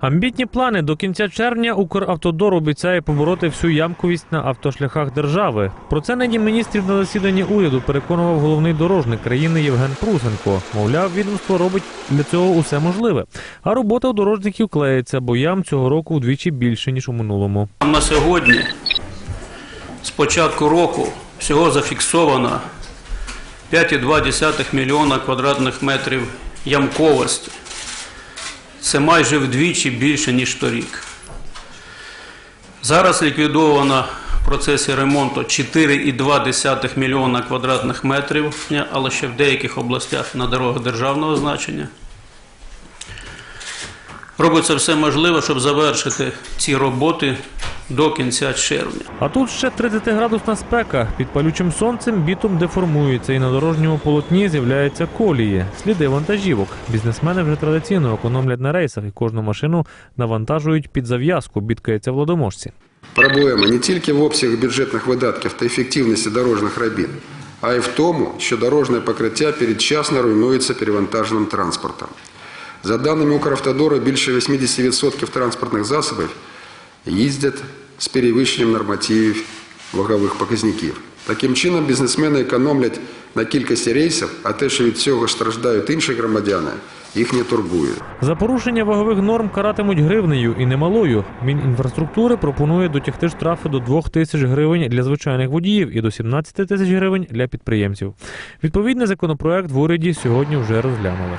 Амбітні плани до кінця червня Укравтодор обіцяє побороти всю ямковість на автошляхах держави. Про це нині міністрів на засіданні уряду переконував головний дорожник країни Євген Прусенко. Мовляв, відомство робить для цього усе можливе. А робота у дорожників клеїться, бо ям цього року вдвічі більше ніж у минулому. На сьогодні, з початку року, всього зафіксовано 5,2 мільйона квадратних метрів ямковості. Це майже вдвічі більше, ніж торік. Зараз ліквідовано в процесі ремонту 4,2 мільйона квадратних метрів, але ще в деяких областях на дорогах державного значення. Робиться все можливе, щоб завершити ці роботи до кінця червня. А тут ще 30-градусна спека. Під палючим сонцем бітум деформується і на дорожньому полотні з'являються колії, сліди вантажівок. Бізнесмени вже традиційно економлять на рейсах і кожну машину навантажують під зав'язку, бідкається в ладоможці. Проблема не тільки в обсязі бюджетних видатків та ефективності дорожніх робіт, а й в тому, що дорожнє покриття передчасно руйнується перевантаженим транспортом. За даними Укравтодору, більше 80% транспортних засобів їздять з перевищенням нормативів вагових показників. Таким чином, бізнесмени економлять на кількості рейсів, а те, що від цього страждають інші громадяни, їх не турбує. За порушення вагових норм каратимуть гривнею і немалою. Мінінфраструктури пропонує дотягти штрафи до 2 тисяч гривень для звичайних водіїв і до 17 тисяч гривень для підприємців. Відповідний законопроект в уряді сьогодні вже розглянули.